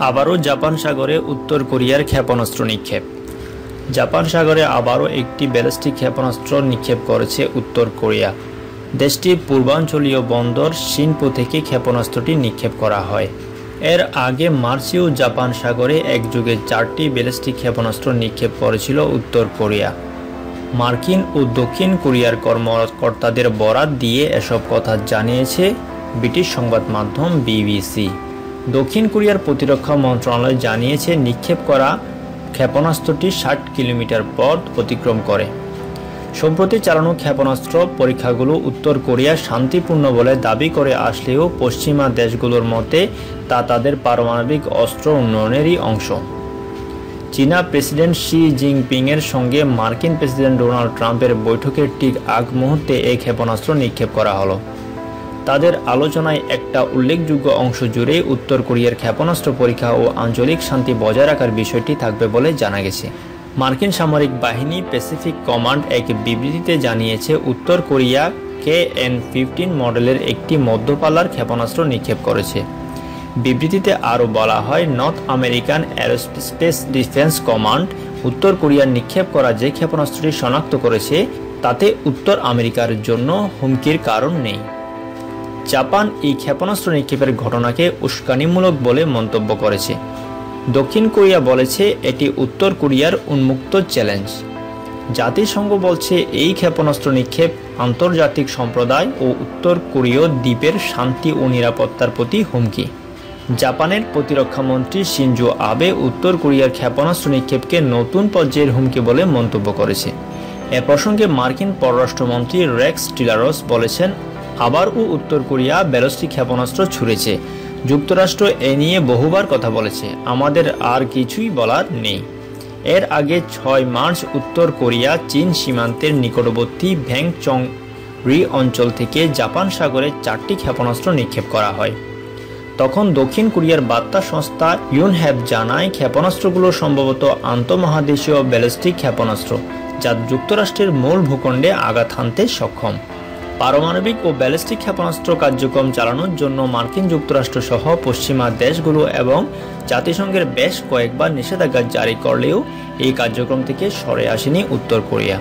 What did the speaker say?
আবারও জাপান সাগরে উত্তর কোরিয়ার ক্ষেপণাস্ত্র নিক্ষেপ। জাপান সাগরে আবারও একটি ব্যালিস্টিক ক্ষেপণাস্ত্র নিক্ষেপ করেছে উত্তর কোরিয়া। দেশটির পূর্বাঞ্চলীয় বন্দর শিনপো থেকে ক্ষেপণাস্ত্রটি নিক্ষেপ করা হয়। এর আগে মার্চেও জাপান সাগরে একযুগে চারটি ব্যালিস্টিক ক্ষেপণাস্ত্র নিক্ষেপ করেছিল উত্তর কোরিয়া। মার্কিন ও দক্ষিণ কোরিয়ার কর্মকর্তাদের বরাত দিয়ে এসব কথা জানিয়েছে ব্রিটিশ সংবাদ মাধ্যম বিবিসি। দক্ষিণ কোরিয়ার প্রতিরক্ষা মন্ত্রণালয় জানিয়েছে, নিক্ষেপ করা ক্ষেপণাস্ত্রটি ষাট কিলোমিটার পথ অতিক্রম করে। সম্প্রতি চালানো ক্ষেপণাস্ত্র পরীক্ষাগুলো উত্তর কোরিয়া শান্তিপূর্ণ বলে দাবি করে আসলেও পশ্চিমা দেশগুলোর মতে তা তাদের পারমাণবিক অস্ত্র উন্নয়নেরই অংশ। চীনা প্রেসিডেন্ট শি জিনপিংয়ের সঙ্গে মার্কিন প্রেসিডেন্ট ডোনাল্ড ট্রাম্পের বৈঠকের ঠিক আগ মুহূর্তে এই ক্ষেপণাস্ত্র নিক্ষেপ করা হলো। তাদের আলোচনায় একটা উল্লেখযোগ্য অংশ জুড়ে উত্তর কোরিয়ার ক্ষেপণাস্ত্র পরীক্ষা ও আঞ্চলিক শান্তি বজায় রাখার বিষয়টি থাকবে বলে জানা গেছে। মার্কিন সামরিক বাহিনী প্যাসিফিক কমান্ড এক বিবৃতিতে জানিয়েছে, উত্তর কোরিয়া কে এন ফিফটিন মডেলের একটি মধ্যপাল্লার ক্ষেপণাস্ত্র নিক্ষেপ করেছে। বিবৃতিতে আরও বলা হয়, North American aerospace defence command উত্তর কোরিয়ার নিক্ষেপ করা যে ক্ষেপণাস্ত্রটি শনাক্ত করেছে, তাতে উত্তর আমেরিকার জন্য হুমকির কারণ নেই। জাপান এই ক্ষেপণাস্ত্র নিক্ষেপের ঘটনাকে উস্কানিমূলক বলে মন্তব্য করেছে। দক্ষিণ কোরিয়া বলেছে এটি উত্তর কোরিয়ার উন্মুক্ত চ্যালেঞ্জ। জাতিসংঘ বলছে এই ক্ষেপণাস্ত্র নিক্ষেপ আন্তর্জাতিক সম্প্রদায় ও উত্তর কোরীয় দ্বীপের শান্তি ও নিরাপত্তার প্রতি হুমকি। জাপানের প্রতিরক্ষামন্ত্রী সিনজো আবে উত্তর কোরিয়ার ক্ষেপণাস্ত্র নিক্ষেপকে নতুন পর্যায়ের হুমকি বলে মন্তব্য করেছে। এ প্রসঙ্গে মার্কিন পররাষ্ট্রমন্ত্রী রেক্স টিলারস বলেছেন আবারও উত্তর কোরিয়া ব্যালিস্টিক ক্ষেপণাস্ত্র ছুড়েছে। যুক্তরাষ্ট্র এ নিয়ে বহুবার কথা বলেছে। আমাদের আর কিছুই বলার নেই। এর আগে ছয় মার্চ উত্তর কোরিয়া চীন সীমান্তের নিকটবর্তী ভ্যাংচং রি অঞ্চল থেকে জাপান সাগরে চারটি ক্ষেপণাস্ত্র নিক্ষেপ করা হয়। তখন দক্ষিণ কোরিয়ার বার্তা সংস্থা ইউনহ্যাব জানায়, ক্ষেপণাস্ত্রগুলো সম্ভবত আন্তঃমহাদেশীয় ব্যালিস্টিক ক্ষেপণাস্ত্র, যা যুক্তরাষ্ট্রের মূল ভূখণ্ডে আঘাত হানতে সক্ষম। পারমাণবিক ও ব্যালিস্টিক ক্ষেপণাস্ত্র কার্যক্রম চালানোর জন্য মার্কিন যুক্তরাষ্ট্র সহ পশ্চিমা দেশগুলো এবং জাতিসংঘের বেশ কয়েকবার নিষেধাজ্ঞা জারি করলেও এই কার্যক্রম থেকে সরে আসেনি উত্তর কোরিয়া।